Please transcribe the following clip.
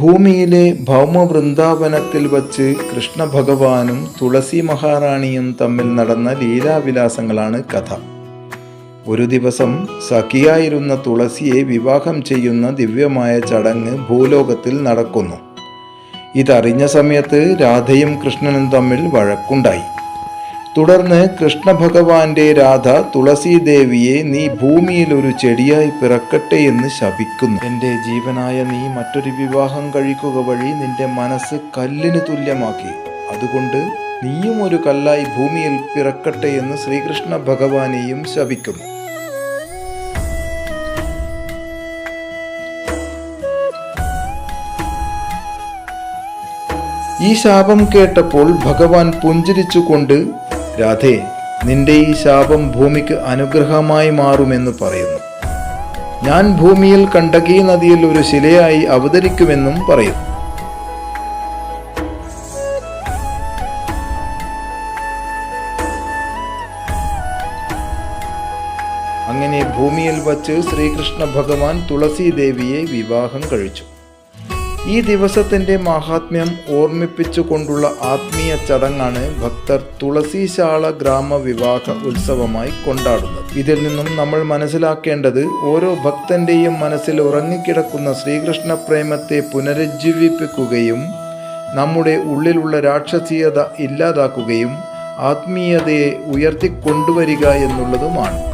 ഭൂമിയിലെ ഭൗമവൃന്ദാവനത്തിൽ വച്ച് കൃഷ്ണ ഭഗവാനും തുളസി മഹാറാണിയും തമ്മിൽ നടന്ന ലീലാവിലാസങ്ങളാണ് കഥ. ഒരു ദിവസം സഖിയായിരുന്ന തുളസിയെ വിവാഹം ചെയ്യുന്ന ദിവ്യമായ ചടങ്ങ് ഭൂലോകത്തിൽ നടക്കുന്നു. ഇതറിഞ്ഞ സമയത്ത് രാധയും കൃഷ്ണനും തമ്മിൽ വഴക്കുണ്ടായി. തുടർന്ന് കൃഷ്ണഭഗവാന്റെ രാധ തുളസീദേവിയെ നീ ഭൂമിയിൽ ഒരു ചെടിയായി പിറക്കട്ടെ എന്ന് ശപിക്കുന്നു. എന്റെ ജീവനായ നീ മറ്റൊരു വിവാഹം കഴിക്കുക വഴി നിന്റെ മനസ്സ് കല്ലിന് തുല്യമാക്കി. അതുകൊണ്ട് നീയും ഒരു കല്ലായി ഭൂമിയിൽ പിറക്കട്ടെ എന്ന് ശ്രീകൃഷ്ണ ഭഗവാനെയും ശപിക്കുന്നു. ഈ ശാപം കേട്ടപ്പോൾ ഭഗവാൻ പുഞ്ചിരിച്ചുകൊണ്ട് രാധേ നിന്റെ ഈ ശാപം ഭൂമിക്ക് അനുഗ്രഹമായി മാറുമെന്ന് പറയുന്നു. ഞാൻ ഭൂമിയിൽ കണ്ടകി നദിയിൽ ഒരു ശിലയായി അവതരിക്കുമെന്നും പറയുന്നു. അങ്ങനെ ഭൂമിയിൽ വച്ച് ശ്രീകൃഷ്ണ ഭഗവാൻ തുളസി ദേവിയെ വിവാഹം കഴിച്ചു. ഈ ദിവസത്തിന്റെ മാഹാത്മ്യം ഓർമ്മിപ്പിച്ചുകൊണ്ടുള്ള ആത്മീയ ചടങ്ങാണ് ഭക്തർ തുളസിശാല ഗ്രാമ വിവാഹ ഉത്സവമായി കൊണ്ടാടുന്നത്. ഇതിൽ നിന്നും നമ്മൾ മനസ്സിലാക്കേണ്ടത് ഓരോ ഭക്തന്റെയും മനസ്സിൽ ഉറങ്ങിക്കിടക്കുന്ന ശ്രീകൃഷ്ണ പ്രേമത്തെ പുനരുജ്ജീവിപ്പിക്കുകയും നമ്മുടെ ഉള്ളിലുള്ള രാക്ഷസീയത ഇല്ലാതാക്കുകയും ആത്മീയതയെ ഉയർത്തിക്കൊണ്ടുവരിക എന്നുള്ളതുമാണ്.